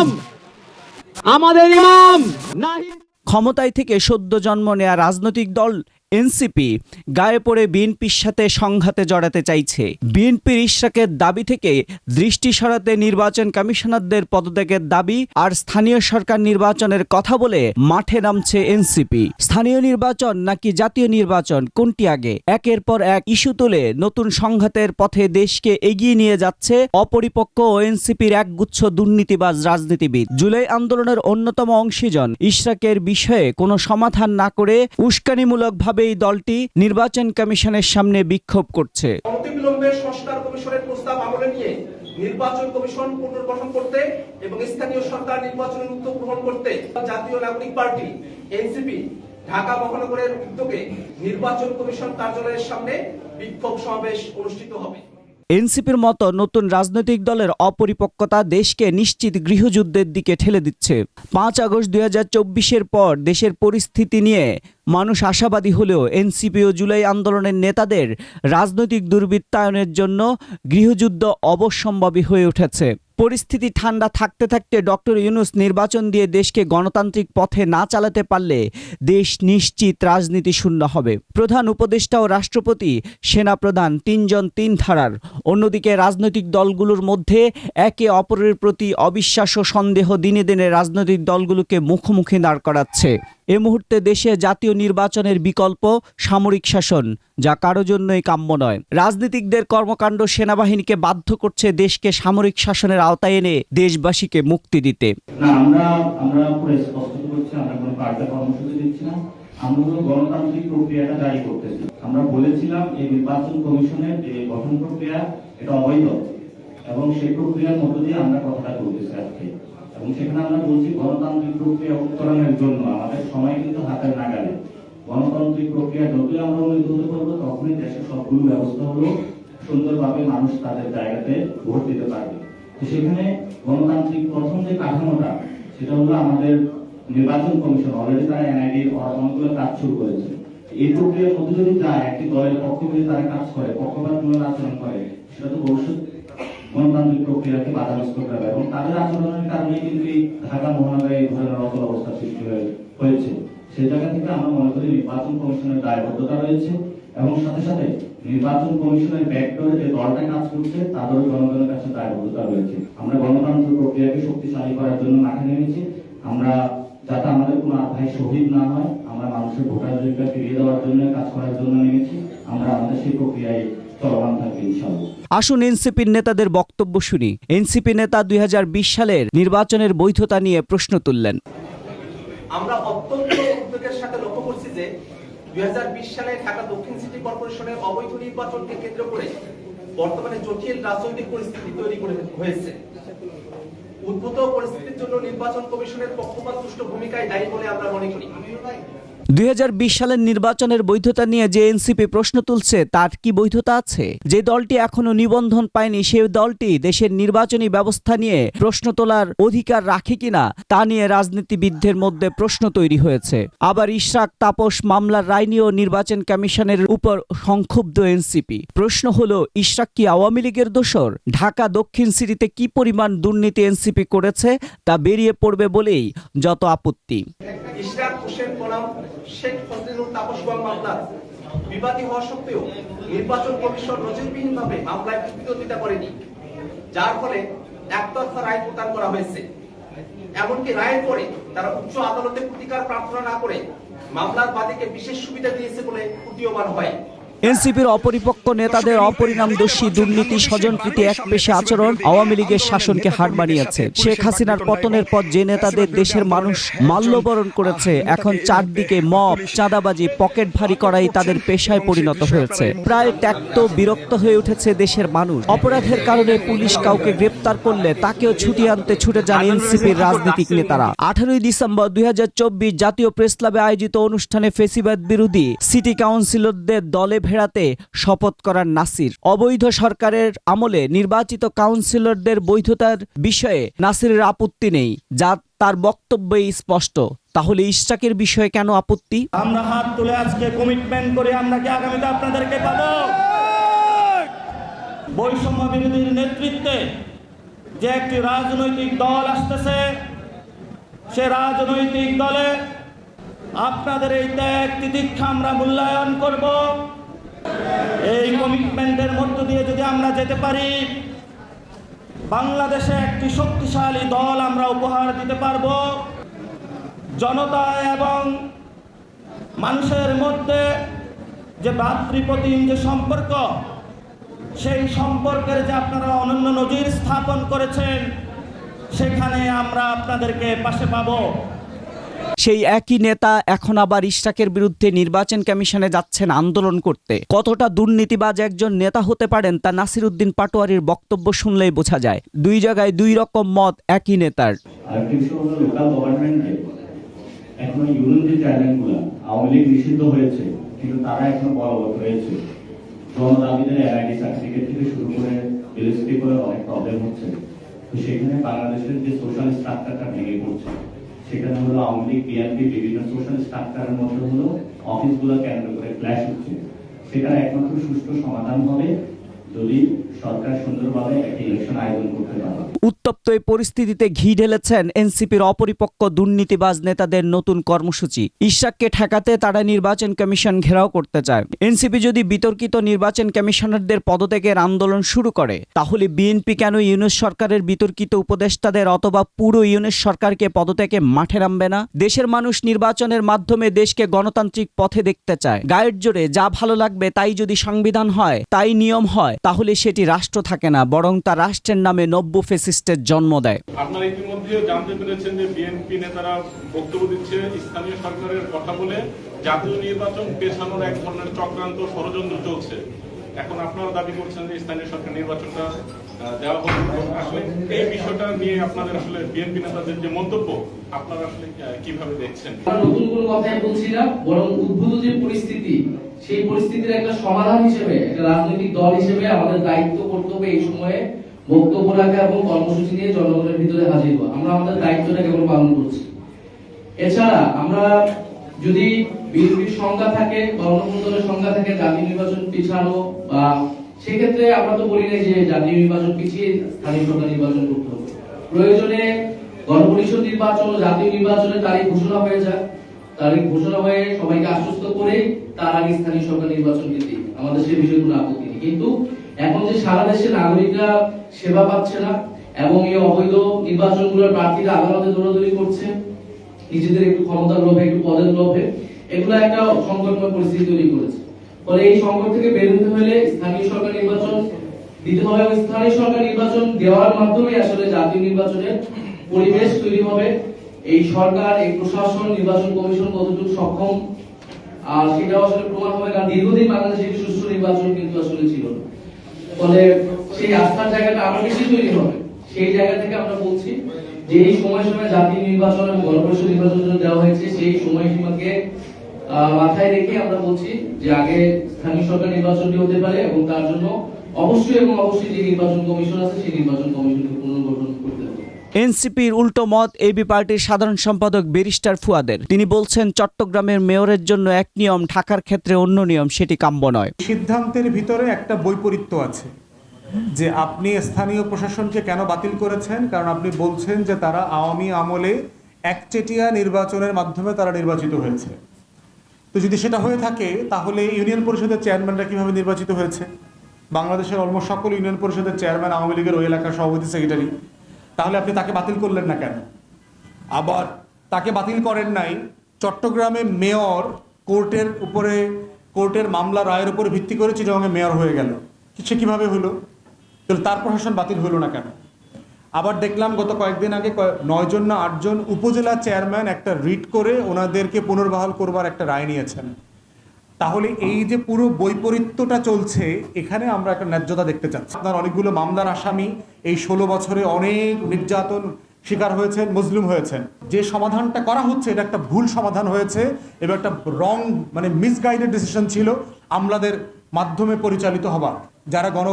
ইমাম! আমাদের ইমাম! ক্ষমতায় থেকে সদ্য জন্ম নেয়া রাজনৈতিক দল এনসিপি গায়ে পড়ে বিএনপির সাথে সংঘাতে জড়াতে চাইছে। বিএনপির ইশরাকের দাবি থেকে দৃষ্টি সরাতে নির্বাচন কমিশনারদের পদত্যাগের দাবি আর স্থানীয় সরকার নির্বাচনের কথা বলে মাঠে নামছে এনসিপি। স্থানীয় নির্বাচন নাকি জাতীয় নির্বাচন, কোনটি আগে? একের পর এক ইস্যু তুলে নতুন সংঘাতের পথে দেশকে এগিয়ে নিয়ে যাচ্ছে অপরিপক্ক ও এনসিপির একগুচ্ছ দুর্নীতিবাজ রাজনীতিবিদ। জুলাই আন্দোলনের অন্যতম অংশীজন ইশরাকের বিষয়ে কোনো সমাধান না করে উস্কানিমূলকভাবে এই দলটি নির্বাচন কমিশনের সামনে বিক্ষোভ করছে। সংস্কার কমিশনের প্রস্তাব আমলে নিয়ে নির্বাচন কমিশন পুনর্গঠন করতে এবং স্থানীয় সরকার নির্বাচনের উদ্যোগ গ্রহণ করতে জাতীয় নাগরিক পার্টি, এনসিপি, ঢাকা মহানগরের উদ্যোগে নির্বাচন কমিশন কার্যালয়ের সামনে বিক্ষোভ সমাবেশ অনুষ্ঠিত হবে। এনসিপির মতো নতুন রাজনৈতিক দলের অপরিপক্কতা দেশকে নিশ্চিত গৃহযুদ্ধের দিকে ঠেলে দিচ্ছে। পাঁচ আগস্ট দুই হাজার চব্বিশের পর দেশের পরিস্থিতি নিয়ে মানুষ আশাবাদী হলেও এনসিপি ও জুলাই আন্দোলনের নেতাদের রাজনৈতিক দুর্বৃত্তায়নের জন্য গৃহযুদ্ধ অবশ্যম্ভাবী হয়ে উঠেছে। পরিস্থিতি ঠান্ডা থাকতে থাকতে ডক্টর ইউনুস নির্বাচন দিয়ে দেশকে গণতান্ত্রিক পথে না চালাতে পারলে দেশ নিশ্চিত রাজনীতি শূন্য হবে। প্রধান উপদেষ্টা ও রাষ্ট্রপতি, সেনাপ্রধান তিনজন তিন ধারার। অন্যদিকে রাজনৈতিক দলগুলোর মধ্যে একে অপরের প্রতি অবিশ্বাস ও সন্দেহ দিনে দিনে রাজনৈতিক দলগুলোকে মুখোমুখি দাঁড় করাচ্ছে। এ মুহূর্তে দেশে জাতীয় নির্বাচনের বিকল্প সামরিক শাসন, যা কারও জন্যই কাম্য নয়। রাজনীতিকদের কর্মকাণ্ড সেনাবাহিনীকে বাধ্য করছে দেশকে সামরিক শাসনের আওতায় এনে দেশবাসীকে মুক্তি দিতে। আমরা বলেছিলাম এই নির্বাচন কমিশনের যে গঠন প্রক্রিয়া, এটা অবৈধ। এবং সেই প্রক্রিয়ার মধ্য দিয়ে আমরা কথাটা বলতেছি আজকে। এবং সেখানে আমরা বলছি গণতান্ত্রিক প্রক্রিয়া উত্তরণের জন্য। আমাদের সময় কিন্তু হাতের নাগালে। গণতান্ত্রিক প্রক্রিয়া যতই আমরা উন্নীত পারব, তখনই দেশের সবগুলো ব্যবস্থা হলো সুন্দরভাবে মানুষ তাদের জায়গাতে ভোট দিতে পারবে। সেখানে গণতান্ত্রিক প্রথম যে কাঠামোটা, সেটা হলো আমাদের নির্বাচন কমিশন। অলরেডি তারা এনআইডি অনেকগুলো কাজ শুরু করেছে। এই প্রক্রিয়ার মধ্যে যদি যায়, একটি দলের পক্ষ তারা কাজ করে, পক্ষপাতমূলক আচরণ করে, সেটা তো ভবিষ্যৎ গণতান্ত্রিক প্রক্রিয়াকে বাধাগ্রস্ত করবে। এবং তাদের আচরণের কারণে কিন্তু ঢাকা মহানগরে এই ধরনের অচল অবস্থা সৃষ্টি হয়ে- হয়েছে। সেই জায়গা থেকে আমরা মনে করি নির্বাচন কমিশনের দায়বদ্ধতা রয়েছে এবং সাথে সাথে নির্বাচন কমিশনের ব্যাকডোরে যে দলটা কাজ করছে, তাদেরও জনগণের কাছে দায়বদ্ধতা রয়েছে। আমরা গণতান্ত্রিক প্রক্রিয়াকে শক্তিশালী করার জন্য মাঠে নেমেছি। আমরা যাতে আমাদের কোনো ভাই শহীদ না হয়, আমরা মানুষের ভোটার ভোটাধিকার ফিরিয়ে দেওয়ার জন্য, কাজ করার জন্য নেমেছি। আমরা আমাদের সেই প্রক্রিয়ায় চলমান থাকি ইনশাআল্লাহ। আসুন এনসিপির নেতাদের বক্তব্য শুনি। এনসিপি নেতা দুই হাজার বিশ সালের নির্বাচনের বৈধতা নিয়ে প্রশ্ন তুললেন। আমরা অত্যন্ত উদ্বেগের সাথে লক্ষ্য করছি যে দুই সালে ঢাকা দক্ষিণ সিটি কর্পোরেশনের অবৈধ নির্বাচনকে কেন্দ্র করে বর্তমানে জটিল রাজনৈতিক পরিস্থিতি তৈরি করে হয়েছে। উদ্ভূত পরিস্থিতির জন্য নির্বাচন কমিশনের পক্ষপাত ভূমিকায় দায়ী বলে আমরা মনে করি। দুই হাজার বিশ সালের নির্বাচনের বৈধতা নিয়ে যে এনসিপি প্রশ্ন তুলছে, তার কি বৈধতা আছে? যে দলটি এখনও নিবন্ধন পায়নি সেই দলটি দেশের নির্বাচনী ব্যবস্থা নিয়ে প্রশ্ন তোলার অধিকার রাখে কিনা, তা নিয়ে রাজনীতিবিদদের মধ্যে প্রশ্ন তৈরি হয়েছে। আবার ইশরাক তাপস মামলার রায় নিয়েও নির্বাচন কমিশনের উপর সংক্ষুব্ধ এনসিপি। প্রশ্ন হলো, ইশরাক কি আওয়ামী লীগের দোসর ঢাকা দক্ষিণ সিটিতে কি পরিমাণ দুর্নীতি এনসিপি করেছে, তা বেরিয়ে পড়বে বলেই যত আপত্তি। ইশরাক হোসেন শেখ ফজলুল তাপসবাগ মামলার বিবাদী হওয়া সত্ত্বেও নির্বাচন কমিশন নজিরবিহীনভাবে মামলায় বিরোধিতা করেনি, যার ফলে একতরফা রায় প্রদান করা হয়েছে। এমনকি রায়ের পরে তারা উচ্চ আদালতে প্রতিকার প্রার্থনা না করে মামলার বাদীকে বিশেষ সুবিধা দিয়েছে বলে উদীয়মান হয়। এনসিপির অপরিপক্ক নেতাদের অপরিণামদর্শী দুর্নীতি স্বজনপ্রীতি এক পেশে আচরণ আওয়ামী লীগের শাসনকে হার মানিয়েছে। শেখ হাসিনার পতনের পর যে নেতাদের দেশের মানুষ মাল্যবরণ করেছে, এখন চারদিকে মব, চাঁদাবাজি, পকেট ভারী করাই তাদের পেশায় পরিণত হয়েছে। প্রায় ত্যক্ত, বিরক্ত হয়ে উঠেছে দেশের মানুষ। অপরাধের কারণে পুলিশ কাউকে গ্রেপ্তার করলে তাকেও ছুটি আনতে ছুটে যান এনসিপির রাজনীতিক নেতারা। আঠারোই ডিসেম্বর দুই হাজার চব্বিশ জাতীয় প্রেস ক্লাবে আয়োজিত অনুষ্ঠানে ফেসিবাদ বিরোধী সিটি কাউন্সিলরদের দলে ভেড়াতে শপথ করার নাসির। অবৈধ সরকারের আমলে নির্বাচিত কাউন্সিলরদের বৈধতার বিষয়ে নাসিরের আপত্তি নেই, যা তার বক্তব্যেই স্পষ্ট। তাহলে ইশরাকের বিষয়ে কেন আপত্তি? আমরা হাত তুলে আজকে কমিটমেন্ট করে আমরা কি আগামীতে আপনাদেরকে পাবো? বৈষম্য বিরোধীর নেতৃত্বে যে একটি রাজনৈতিক দল আসতেছে, সে রাজনৈতিক দলে আপনাদের এই ত্যাগ তিতিক্ষা আমরা মূল্যায়ন করব। এই কমিটমেন্টের মধ্য দিয়ে যদি আমরা যেতে পারি, বাংলাদেশে একটি শক্তিশালী দল আমরা উপহার দিতে পারব। জনতা এবং মানুষের মধ্যে যে ভ্রাতৃপ্রতিম যে সম্পর্ক, সেই সম্পর্কের যে আপনারা অনন্য নজির স্থাপন করেছেন, সেখানে আমরা আপনাদেরকে পাশে পাবো। সেই একই নেতা এখন আবার ইশরাকের বিরুদ্ধে নির্বাচন কমিশনে যাচ্ছেন আন্দোলন করতে। কতটা দুর্নীতিবাজ একজন নেতা হতে পারেন তা নাসিরুদ্দিন পাটোয়ারির বক্তব্য শুনলেই বোঝা যায়। দুই জায়গায় দুই রকম মত একই নেতার। সেখানে বাংলাদেশের যে সোশ্যাল স্ট্রাকচারটা ভেঙে পড়ছে সেখানে হলো আওয়ামী লীগ বিএনপি বিভিন্ন সোশ্যাল স্ট্রাকচারের মধ্যে হলো অফিসগুলো কেন্দ্র করে ক্ল্যাশ হচ্ছে। সেটা একমাত্র সুষ্ঠু সমাধান হবে যদি সরকার সুন্দরভাবে একটি ইলেকশন আয়োজন করতে পারে। উত্তপ্ত এই পরিস্থিতিতে ঘি ঢেলেছেন এনসিপির অপরিপক্ক দুর্নীতিবাজ নেতাদের নতুন কর্মসূচি। ইশাককে ঠেকাতে তারা নির্বাচন কমিশন ঘেরাও করতে চায়। এনসিপি যদি বিতর্কিত নির্বাচন কমিশনারদের পদত্যাগের আন্দোলন শুরু করে, তাহলে বিএনপি কেন ইউনুস সরকারের বিতর্কিত উপদেষ্টাদের অথবা পুরো ইউনুস সরকারকে পদত্যাগে মাঠে নামবে না? দেশের মানুষ নির্বাচনের মাধ্যমে দেশকে গণতান্ত্রিক পথে দেখতে চায়। গায়ের জোরে যা ভালো লাগবে তাই যদি সংবিধান হয়, তাই নিয়ম হয়, তাহলে সেটি রাষ্ট্র থাকে না, বরং তা রাষ্ট্রের নামে নব্য ফেসিস্টের জন্ম দেয়। আপনারা ইতিমধ্যে জানতে পেরেছেন যে বিএনপি নেতারা বক্তব্য দিচ্ছে স্থানীয় সরকারের কথা বলে জাতীয় নির্বাচন পেছানোর এক ধরনের চক্রান্ত ষড়যন্ত্র চলছে। এখন আপনারা দাবি করছেন যে স্থানীয় সরকার নির্বাচনটা দেওয়া হবে আসলে এই বিষয়টা নিয়ে আপনাদের আসলে বিএনপি নেতাদের যে মন্তব্য আপনারা আসলে কীভাবে দেখছেন? নতুন কোনো কথাই বলছি না বরং উদ্ভূত যে পরিস্থিতি সেই পরিস্থিতির একটা সমাধান হিসেবে একটা রাজনৈতিক দল হিসেবে আমাদের দায়িত্ব কর্তব্য এই সময়ে বক্তব্য রাখা এবং কর্মসূচি নিয়ে জনগণের ভিতরে হাজির হওয়া। আমরা আমাদের দায়িত্বটা কেবল পালন করছি। এছাড়া আমরা যদি বিএনপির সংখ্যা থাকে অন্য সংখ্যা থাকে, জাতীয় নির্বাচন পিছানো বা সেক্ষেত্রে আমরা তো বলি না যে জাতীয় নির্বাচন পিছিয়ে স্থানীয় সরকার নির্বাচন করতে হবে। প্রয়োজনে গণপরিষদ নির্বাচন জাতীয় নির্বাচনের তারিখ ঘোষণা হয়ে যায়। তারিখ ঘোষণা হয়ে সবাইকে আশ্বস্ত করে তার আগে স্থানীয় সরকার নির্বাচন দিতে আমাদের সে বিষয়ে কোনো আপত্তি নেই। কিন্তু এখন যে সারা দেশে নাগরিকরা সেবা পাচ্ছে না, এবং এই অবৈধ নির্বাচনগুলোর প্রার্থীরা আদালতে দৌড়াদৌড়ি করছে, নিজেদের একটু ক্ষমতার লোভে, একটু পদের লোভে, এগুলো একটা সংকটময় পরিস্থিতি তৈরি করেছে। ফলে এই সংকট থেকে বের হতে হলে স্থানীয় সরকার নির্বাচন দিতে হবে এবং স্থানীয় সরকার নির্বাচন দেওয়ার মাধ্যমে আসলে জাতীয় নির্বাচনের পরিবেশ তৈরি হবে। এই সরকার, এই প্রশাসন, নির্বাচন কমিশন কতটুকু সক্ষম, আর সেটাও আসলে প্রমাণ হবে, কারণ দীর্ঘদিন বাংলাদেশে সুষ্ঠু নির্বাচন কিন্তু আসলে ছিল না। ফলে সেই আস্থার জায়গাটা আরও বেশি তৈরি হবে। সেই জায়গা থেকে আমরা বলছি যে এই সময় সময় জাতীয় নির্বাচন এবং গণপরিষদ নির্বাচন জন্য দেওয়া হয়েছে সেই সময়সীমাকে মাথায় রেখে আমরা বলছি যে আগে স্থানীয় সরকার নির্বাচনটি হতে পারে এবং তার জন্য অবশ্যই এবং অবশ্যই যে নির্বাচন কমিশন আছে সেই নির্বাচন কমিশনকে পুনর্গঠন করতে হবে। এনসিপির উল্টো মত এবি পার্টির সাধারণ সম্পাদক ব্যারিস্টার ফুয়াদের। তিনি বলছেন চট্টগ্রামের মেয়রের জন্য এক নিয়ম ঢাকার ক্ষেত্রে অন্য নিয়ম সেটি কাম্য নয়। সিদ্ধান্তের ভিতরে একটা বৈপরীত্য আছে। যে আপনি স্থানীয় প্রশাসনকে কেন বাতিল করেছেন? কারণ আপনি বলছেন যে তারা আওয়ামী আমলে একচেটিয়া নির্বাচনের মাধ্যমে তারা নির্বাচিত হয়েছে। তো যদি সেটা হয়ে থাকে, তাহলে ইউনিয়ন পরিষদের চেয়ারম্যানরা কীভাবে নির্বাচিত হয়েছে? বাংলাদেশের অলমোস্ট সকল ইউনিয়ন পরিষদের চেয়ারম্যান আওয়ামী লীগের ওই এলাকার সভাপতি, সেক্রেটারি। তাহলে আপনি তাকে বাতিল করলেন না কেন? আবার তাকে বাতিল করেন নাই, চট্টগ্রামে মেয়র কোর্টের উপরে, কোর্টের মামলা রায়ের উপরে ভিত্তি করে চিটাগাংয়ে মেয়র হয়ে গেল। সে কীভাবে হলো? তাহলে তার প্রশাসন বাতিল হলো না কেন? আবার দেখলাম গত কয়েকদিন আগে নয়জন না আটজন উপজেলা চেয়ারম্যান একটা রিট করে ওনাদেরকে পুনর্বহাল করবার একটা রায় নিয়েছেন। তাহলে এই যে পুরো বৈপরীত্যটা চলছে, এখানে আমরা একটা ন্যায্যতা দেখতে চাচ্ছি। আপনার অনেকগুলো মামলার আসামি এই ষোলো বছরে অনেক নির্যাতন শিকার হয়েছেন, মুসলিম হয়েছেন। যে সমাধানটা করা হচ্ছে, এটা একটা ভুল সমাধান হয়েছে, এবং একটা রং মানে মিসগাইডেড ডিসিশন ছিল আমলাদের মাধ্যমে পরিচালিত হবার। যারা গণ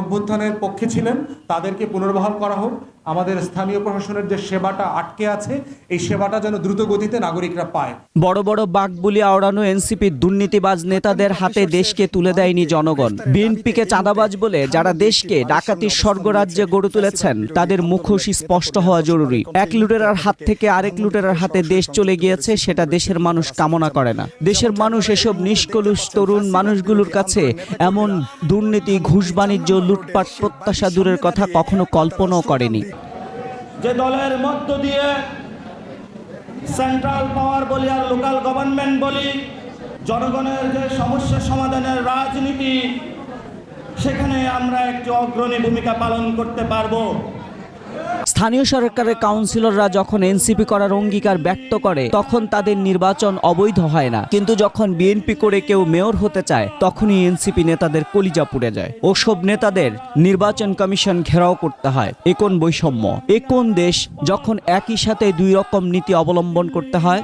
পক্ষে ছিলেন তাদেরকে পুনর্বহাল করা হোক। আমাদের স্থানীয় প্রশাসনের যে সেবাটা আটকে আছে, এই সেবাটা যেন দ্রুত গতিতে নাগরিকরা পায়। বড় বড় বাঘ বুলি আওড়ানো এনসিপির দুর্নীতিবাজ নেতাদের হাতে দেশকে তুলে দেয়নি জনগণ। বিএনপিকে চাঁদাবাজ বলে যারা দেশকে ডাকাতির স্বর্গরাজ্যে গড়ে তুলেছেন, তাদের মুখোশ স্পষ্ট হওয়া জরুরি। এক লুটেরার হাত থেকে আরেক লুটেরার হাতে দেশ চলে গিয়েছে, সেটা দেশের মানুষ কামনা করে না। দেশের মানুষ এসব নিষ্কলুষ তরুণ মানুষগুলোর কাছে এমন দুর্নীতি, ঘুষ বাণিজ্য, লুটপাট, প্রত্যাশা দূরের কথা কখনো কল্পনাও করেনি। যে দলের মধ্য দিয়ে সেন্ট্রাল পাওয়ার বলি আর লোকাল গভর্নমেন্ট বলি, জনগণের যে সমস্যা সমাধানের রাজনীতি, সেখানে আমরা একটি অগ্রণী ভূমিকা পালন করতে পারব। স্থানীয় সরকারের কাউন্সিলররা যখন এনসিপি করার অঙ্গীকার ব্যক্ত করে, তখন তাদের নির্বাচন অবৈধ হয় না। কিন্তু যখন বিএনপি করে কেউ মেয়র হতে চায়, তখনই এনসিপি নেতাদের কলিজা পুড়ে যায়। ওসব নেতাদের নির্বাচন কমিশন ঘেরাও করতে হয়। একন বৈষম্য? একন দেশ যখন একই সাথে দুই রকম নীতি অবলম্বন করতে হয়